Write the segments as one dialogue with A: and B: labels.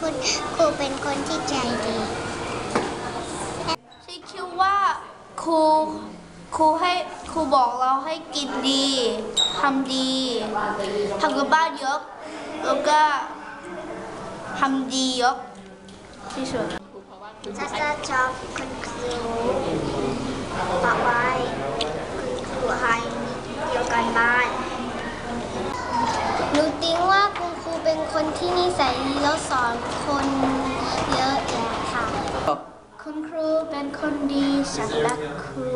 A: คุณครูเป็นคนที่ใจดี
B: ชีคิดว่าครูครูให้ครูบอกเราให้กินดีทำดีทำกับบ้านเยอะแล้วก็ทำดีเยอะที่สุด
A: ถ้าจะชอบคุณครูบอกไว้คุณครูให้เดียวกันบ้าน หนูติ้งว่าคุณครูเป็นคนที่นิ สัยดีแล้วสอนคนเยอะแยะค่ะ คุณครูเป็นคนดีฉันรักครู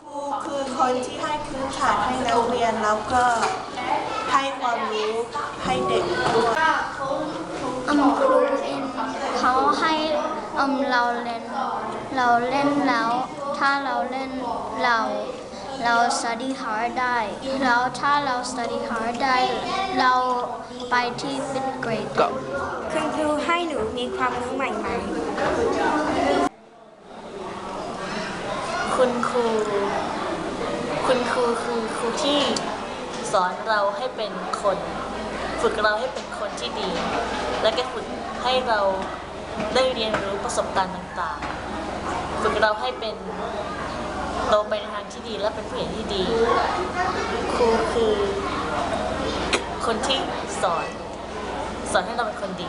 C: ครูคือคนที่ให้พื้นฐานให้นักเรียนแล้วก็ให้ความรู้ให้เด็กด้วย
A: อืมครูเขาให้อืมเราเล่น เราเล่นแล้ว ถ้าเราเล่นเรา เรา study hard ได้ แล้วถ้าเรา study hard ได้ เราไปที่ fifth grade
D: ก็
E: คุณครูให้หนูมีความรู้ใหม่
F: คุณครู คุณครูคือครูที่สอนเราให้เป็นคน ฝึกเราให้เป็นคนที่ดี และก็ฝึกให้เราได้เรียนรู้ประสบการณ์ต่างๆ ฝึกเราให้เป็น โตไปในทางที่ดีและเป็นผู้ใหญ่ที่ดี ครูคือ คนที่สอน สอนให้เราเป็นคนดี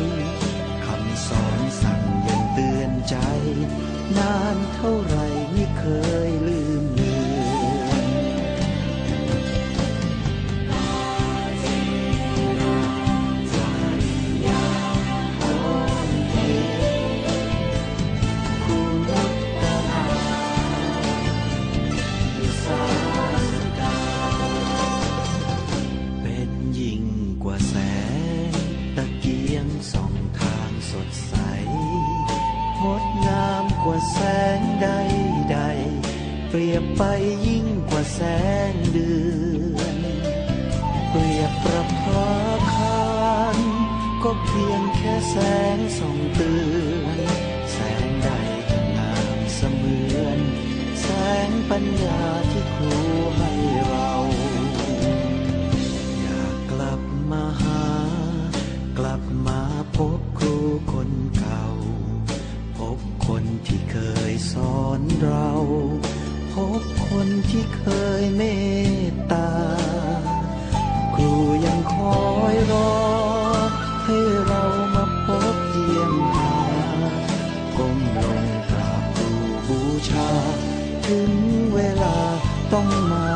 G: นานเท่าไรไม่เคยลืมเลือนเป็นยิ่งกว่าแสงตะเกียงส่องทางสดใสงดงาม กว่าแสงใดใดๆเปรียบไปยิ่งกว่าแสงเดือน เปรียบประภาคารก็เพียงแค่แสงส่องเตือนแสงใดงามเสมือน แสงปัญญาที่ครูให้เรา ที่เคยสอนเรา พบคนที่เคยเมตตา ครูยังคอยรอ ให้เรามาพบเยี่ยมหาก้มลงกราบูบูชา ถึงเวลาต้องมา